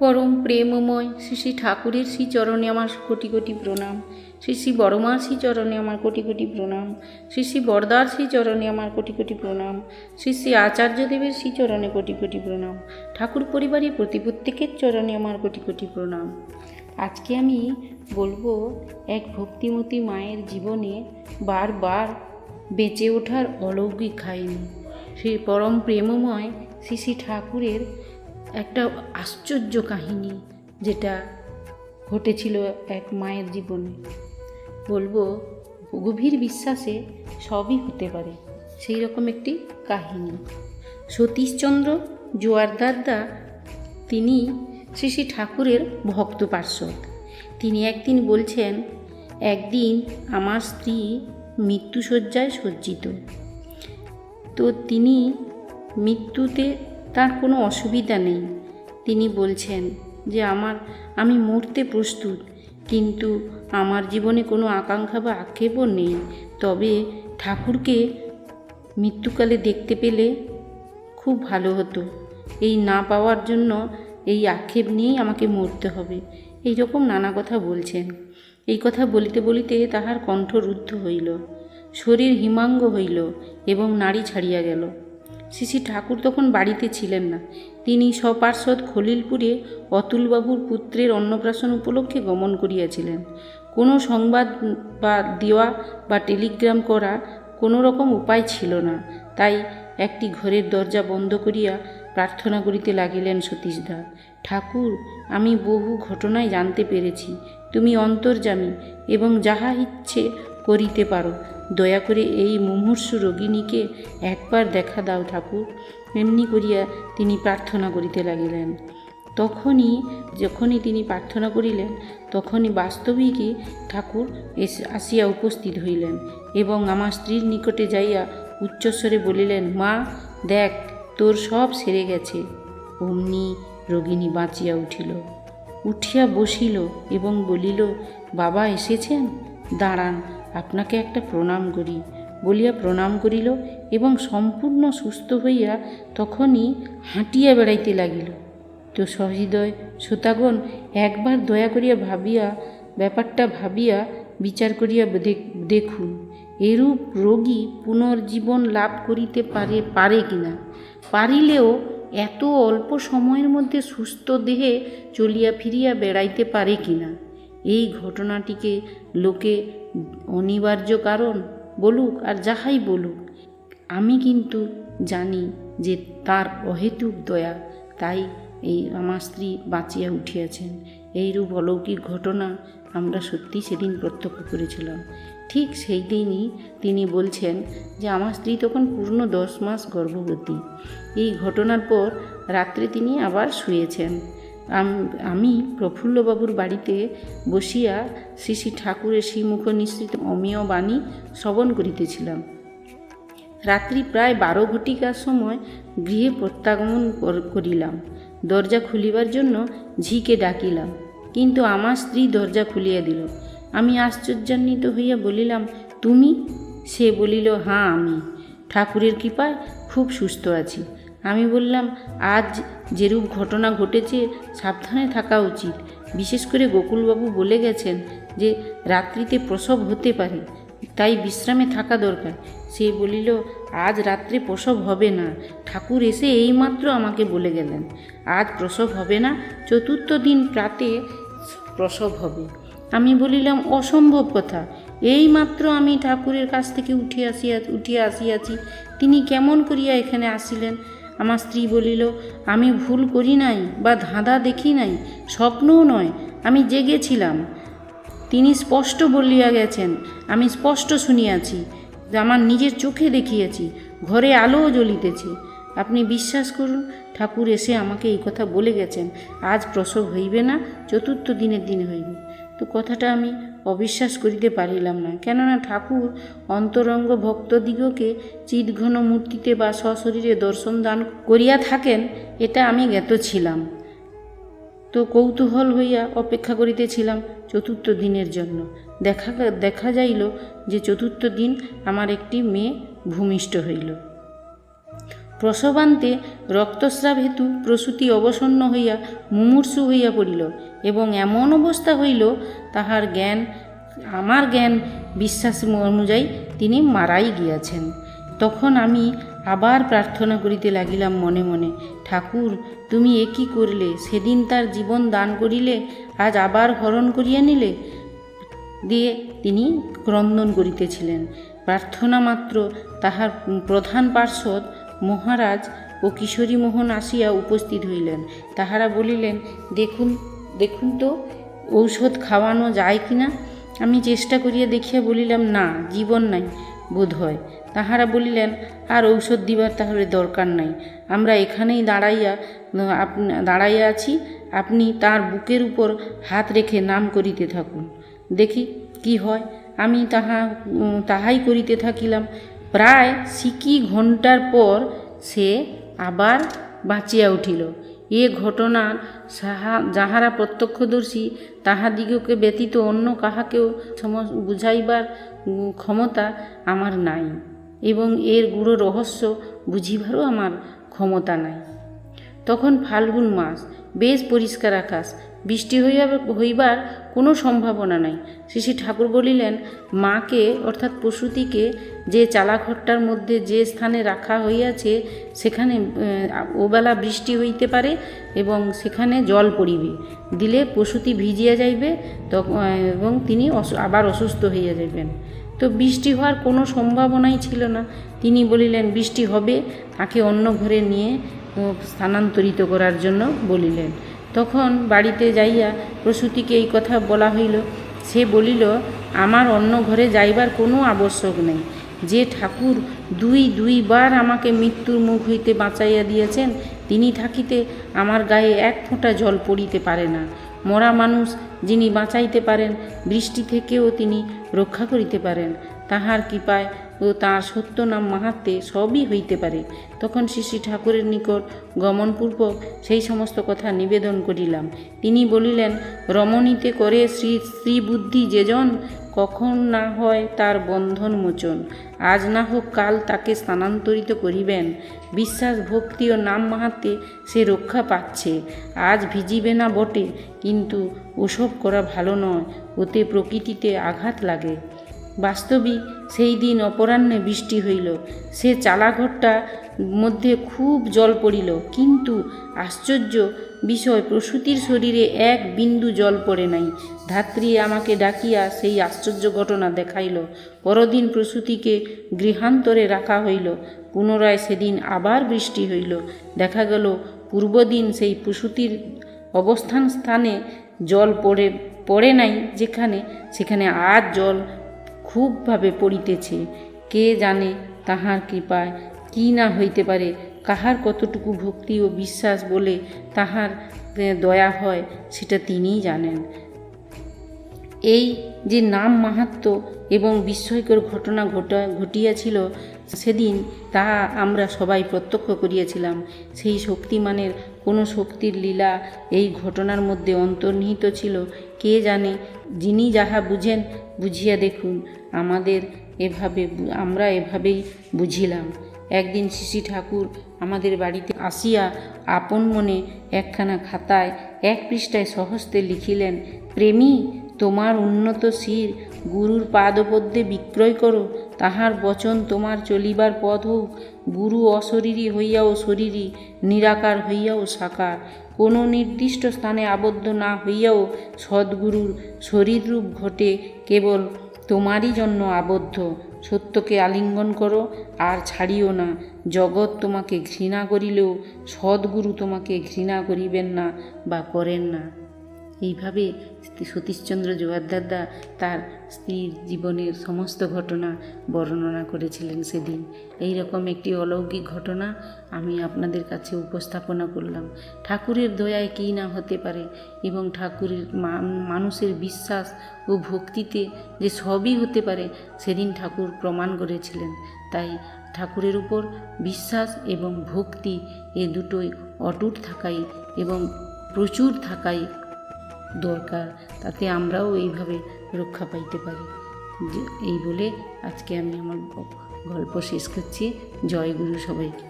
পরম প্রেমময় শ্রী শ্রী ঠাকুরের শ্রী চরণে আমার কোটি কোটি প্রণাম। শ্রী শ্রী বড়মার শ্রী চরণে আমার কোটি কোটি প্রণাম। শ্রী শ্রী বরদার শ্রী চরণে আমার কোটি কোটি প্রণাম। শ্রী শ্রী আচার্যদেবের শ্রী চরণে কোটি কোটি প্রণাম। ঠাকুর পরিবারের প্রতি প্রত্যেকের চরণে আমার কোটি কোটি প্রণাম। আজকে আমি বলব, এক ভক্তিমতী মায়ের জীবনে বারবার বেঁচে ওঠার অলৌকিক কাহিনী। সেই পরম প্রেমময় শ্রী শ্রী ঠাকুরের একটা আশ্চর্য কাহিনী যেটা ঘটেছিল এক মায়ের জীবনে। বলব, গভীর বিশ্বাসে সবই হতে পারে সেই রকম একটি কাহিনী। সতীশচন্দ্র জোয়ারদারদা তিনি শ্রী শ্রী ঠাকুরের ভক্ত পার্শ্বদ। তিনি একদিন বলছেন, একদিন আমার স্ত্রী মৃত্যুশয্যায় সজ্জিত। তো তিনি মৃত্যুতে তার কোনো অসুবিধা নেই। তিনি বলছেন যে আমার, আমি মরতে প্রস্তুত, কিন্তু আমার জীবনে কোনো আকাঙ্ক্ষা বা আক্ষেপও নেই। তবে ঠাকুরকে মৃত্যুকালে দেখতে পেলে খুব ভালো হতো। এই না পাওয়ার জন্য এই আক্ষেপ নিয়েই আমাকে মরতে হবে। এই রকম নানা কথা বলছেন। এই কথা বলিতে বলিতে তাহার কণ্ঠ রুদ্ধ হইল। শরীর হিমাঙ্গ হইল এবং নাড়ি ছাড়িয়া গেল। শ্রী ঠাকুর তখন বাড়িতে ছিলেন না। তিনি সপার্শ্বদ খলিলপুরে অতুলবাবুর পুত্রের অন্নপ্রাশন উপলক্ষে গমন করিয়াছিলেন। কোনো সংবাদ বা দেওয়া বা টেলিগ্রাম করা কোনো রকম উপায় ছিল না। তাই একটি ঘরের দরজা বন্ধ করিয়া প্রার্থনা করিতে লাগিলেন সতীশদা, ঠাকুর, আমি বহু ঘটনায় জানতে পেরেছি। তুমি অন্তর্জামী এবং যাহা ইচ্ছে করিতে পারো দয়া করে এই মুমূর্ষু রোগিণীকে একবার দেখা দাও ঠাকুর। এমনি করিয়া তিনি প্রার্থনা করিতে লাগিলেন। তখনই, যখনই তিনি প্রার্থনা করিলেন, তখনই বাস্তবিকই ঠাকুর আসিয়া উপস্থিত হইলেন এবং আমার স্ত্রীর নিকটে যাইয়া উচ্চস্বরে বলিলেন, মা, দেখ, তোর সব সেরে গেছে। অমনি রোগিণী বাঁচিয়া উঠিল। উঠিয়া বসিল এবং বলিল, বাবা এসেছেন? দাঁড়ান আপনাকে একটা প্রণাম করি। বলিয়া প্রণাম করিল এবং সম্পূর্ণ সুস্থ হইয়া তখনই হাঁটিয়া বেড়াইতে লাগিল। তো সহৃদয় শ্রোতাগণ, একবার দয়া করিয়া ভাবিয়া, ব্যাপারটা ভাবিয়া বিচার করিয়া দেখুন, এরূপ রোগী পুনর্জীবন লাভ করিতে পারে পারে কিনা? পারিলেও এত অল্প সময়ের মধ্যে সুস্থ দেহে চলিয়া ফিরিয়া বেড়াইতে পারে কিনা? এই ঘটনাটিকে লোকে অনিবার্য কারণ বলুক আর যাহাই বলুক, আমি কিন্তু জানি যে তার অহেতুক দয়া তাই এই আমার স্ত্রী বাঁচিয়া উঠিয়াছেন। এইরূপ অলৌকিক ঘটনা আমরা সত্যি সেদিন প্রত্যক্ষ করেছিলাম। ঠিক সেই দিনই তিনি বলছেন যে আমার স্ত্রী তখন পূর্ণ দশ মাস গর্ভবতী। এই ঘটনার পর রাত্রে তিনি আবার শুয়েছেন। আম- প্রফুল্লবাবুর বাড়িতে বসিয়া শ্রী শ্রী ঠাকুরের শ্রীমুখ নিঃসৃত অমীয় বাণী শ্রবণ করিতেছিলাম। রাত্রি প্রায় বারো ঘটিকার সময় গৃহে প্রত্যাগমন কর- করিলাম। দরজা খুলিবার জন্য ঝিকে ডাকিলাম, কিন্তু আমার স্ত্রী দরজা খুলিয়া দিল। আমি আশ্চর্যান্বিত হইয়া বলিলাম, তুমি? সে বলিল হ্যাঁ আমি। ঠাকুরের কৃপায় খুব সুস্থ আছি। আমি বললাম, আজ যেরূপ ঘটনা ঘটেছে, সাবধানে থাকা উচিত। বিশেষ করে গোকুলবাবু বলে গেছেন যে, রাত্রিতে প্রসব হতে পারে, তাই বিশ্রামে থাকা দরকার। সে বলিল, আজ রাত্রে প্রসব হবে না। ঠাকুর এসে এইমাত্র আমাকে বলে গেলেন, আজ প্রসব হবে না, চতুর্থ দিন প্রাতে প্রসব হবে। আমি বলিলাম, অসম্ভব কথা। এইমাত্র আমি ঠাকুরের কাছ থেকে উঠে আসিয়া, উঠিয়া আসিয়াছি, তিনি কেমন করিয়া এখানে আসিলেন? আমার স্ত্রী বলিল, আমি ভুল করি নাই বা ধাঁধা দেখি নাই? স্বপ্নও নয়, আমি জেগেছিলাম। তিনি স্পষ্ট বলিয়া গেছেন, আমি স্পষ্ট শুনিয়াছি, যে আমার নিজের চোখে দেখিয়াছি, ঘরে আলোও জ্বলিতেছে। আপনি বিশ্বাস করুন, ঠাকুর এসে আমাকে এই কথা বলে গেছেন, আজ প্রসব হইবে না, চতুর্থ দিনের দিন হইবে। তো কথাটা আমি অবিশ্বাস করিতে পারিলাম না। কেননা ঠাকুর অন্তরঙ্গ ভক্তদিগকে চিৎঘন মূর্তিতে বা সশরীরে দর্শন দান করিয়া থাকেন, এটা আমি জ্ঞাত ছিলাম। তো কৌতূহল হইয়া অপেক্ষা করিতেছিলাম চতুর্থ দিনের জন্য। দেখা দেখা যাইল যে চতুর্থ দিন আমার একটি মেয়ে ভূমিষ্ঠ হইল। প্রসবান্তে রক্তস্রাব হেতু প্রসূতি অবসন্ন হইয়া মুমূর্ষু হইয়া পড়িল এবং এমন অবস্থা হইল, তাহার জ্ঞান, আমার জ্ঞান বিশ্বাস অনুযায়ী তিনি মারাই গিয়াছেন। তখন আমি আবার প্রার্থনা করিতে লাগিলাম মনে মনে, ঠাকুর, তুমি এ কি করলে? সেদিন তার জীবন দান করিলে, আজ আবার হরণ করিয়া নিলে? দিয়ে তিনি ক্রন্দন করিতেছিলেন। প্রার্থনা মাত্র তাহার প্রধান পার্শ্বদ মহারাজ ও কিশোরী মোহন আসিয়া উপস্থিত হইলেন। তাহারা বলিলেন, দেখুন দেখুন তো, ঔষধ খাওয়ানো যায় কি না? আমি চেষ্টা করিয়া দেখিয়া বলিলাম, না, জীবন নাই, বোধ হয়। তাহারা বলিলেন, আর ঔষধ দিবার তাহলে দরকার নাই। আমরা এখানেই দাঁড়াইয়া দাঁড়াইয়া আছি। আপনি তার বুকের উপর হাত রেখে নাম করিতে থাকুন। দেখি কি হয়। আমি তাহা, তাহাই করিতে থাকিলাম। প্রায় সিকি ঘণ্টার পর সে আবার বাঁচিয়া উঠিল। এ ঘটনার সাহা যাহারা প্রত্যক্ষদর্শী, তাহাদিগকে ব্যতীত অন্য কাহাকেও সম- বুঝাইবার ক্ষমতা আমার নাই এবং এর গুড়ো রহস্য বুঝিবারও আমার ক্ষমতা নাই। তখন ফাল্গুন মাস, বেশ পরিষ্কার আকাশ, বৃষ্টি হইয়া হইবার কোনো সম্ভাবনা নাই। শ্রী ঠাকুর বলিলেন, মাকে, অর্থাৎ প্রসূতিকে, যে চালাঘরটার মধ্যে যে স্থানে রাখা হইয়াছে, সেখানে ওবেলা বৃষ্টি হইতে পারে এবং সেখানে জল পড়িবে। দিলে প্রসূতি ভিজিয়া যাইবে এবং তিনি আবার অসুস্থ হইয়া যাইবেন। তো বৃষ্টি হওয়ার কোনো সম্ভাবনাই ছিল না। তিনি বলিলেন, বৃষ্টি হবে, তাকে অন্য ঘরে নিয়ে স্থানান্তরিত করার জন্য বলিলেন। তখন বাড়িতে যাইয়া প্রসূতিকে এই কথা বলা হইল। সে বলিল, আমার অন্য ঘরে যাইবার কোনো আবশ্যক নেই। যে ঠাকুর দুই দুইবার আমাকে মৃত্যুর মুখ হইতে বাঁচাইয়া দিয়েছেন, তিনি থাকিতে আমার গায়ে এক ফোঁটা জল পড়িতে পারে না। মরা মানুষ যিনি বাঁচাইতে পারেন, বৃষ্টি থেকেও তিনি রক্ষা করিতে পারেন। তাহার কৃপায় ও তাঁর সত্য নাম মাহাত্মে সবই হইতে পারে। তখন শ্রী ঠাকুরের নিকট গমনপূর্বক সেই সমস্ত কথা নিবেদন করিলাম। তিনি বলিলেন, রমণীতে করে শ্রী শ্রী বুদ্ধি যেজন, কখন না হয় তার বন্ধন মোচন। আজ না হোক কাল তাকে স্থানান্তরিত করিবেন। বিশ্বাস, ভক্তি ও নাম মাহাত্মে সে রক্ষা পাচ্ছে। আজ ভিজিবে না বটে, কিন্তু ওসব করা ভালো নয়। ওতে প্রকৃতিতে আঘাত লাগে। বাস্তবিক সেই দিন অপরাহ্নে বৃষ্টি হইল। সে চালাঘরটা মধ্যে খুব জল পড়িল। কিন্তু আশ্চর্য বিষয়, প্রসূতির শরীরে এক বিন্দু জল পড়ে নাই। ধাত্রী আমাকে ডাকিয়া সেই আশ্চর্য ঘটনা দেখাইল। পরদিন প্রসূতিকে গৃহান্তরে রাখা হইল। পুনরায় সেদিন আবার বৃষ্টি হইল। দেখা গেল, পূর্বদিন সেই প্রসূতির অবস্থান স্থানে জল পড়ে পড়ে নাই যেখানে, সেখানে আজ জল খুবভাবে পড়িতেছে। কে জানে তাহার কৃপায় কি না হইতে পারে, কাহার কতটুকু ভক্তি ও বিশ্বাস বলে তাহার দয়া হয় সেটা তিনিই জানেন। এই যে নাম মাহাত্ম এবং বিস্ময়কর ঘটনা ঘটা, ঘটিয়াছিল সেদিন তাহা আমরা সবাই প্রত্যক্ষ করিয়াছিলাম। সেই শক্তিমানের কোনো শক্তির লীলা এই ঘটনার মধ্যে অন্তর্নিহিত ছিল। কে জানে যিনি যাহা বুঝেন, বুঝিয়া দেখুন। আমাদের এভাবে আমরা এভাবেই বুঝিলাম। একদিন শিশি ঠাকুর আমাদের বাড়িতে আসিয়া আপন মনে একখানা খাতায় এক পৃষ্ঠায় সহস্তে লিখিলেন, প্রেমী, তোমার উন্নত শির গুরুর পাদপদ্মে বিক্রয় করো, তাহার বচন তোমার চলিবার পথ হোক। গুরু অশরীরী হইয়াও শরীরী, নিরাকার হইয়াও সাকার। কোনো নির্দিষ্ট স্থানে আবদ্ধ না হইয়াও সদ্গুরুর শরীররূপ ঘটে কেবল তোমারই জন্য আবদ্ধ। সত্যকে আলিঙ্গন করো, আর ছাড়িও না। জগৎ তোমাকে ঘৃণা করিলেও, সদ্গুরু তোমাকে ঘৃণা করিবেন না বা করেন না। এইভাবে সতীশচন্দ্র জোয়ারদাদা তার স্ত্রীর জীবনের সমস্ত ঘটনা বর্ণনা করেছিলেন সেদিন। এই রকম একটি অলৌকিক ঘটনা আমি আপনাদের কাছে উপস্থাপনা করলাম। ঠাকুরের দয়ায় কী না হতে পারে এবং ঠাকুরের মানুষের বিশ্বাস ও ভক্তিতে যে সবই হতে পারে, সেদিন ঠাকুর প্রমাণ করেছিলেন। তাই ঠাকুরের উপর বিশ্বাস এবং ভক্তি এ দুটোই অটুট থাকাই এবং প্রচুর থাকাই দরকার, তাতে আমরাও এইভাবে রক্ষা পাইতে পারি। এই বলে আজকে আমি আমার গল্প শেষ করছি। জয় গুরু সবাইকে।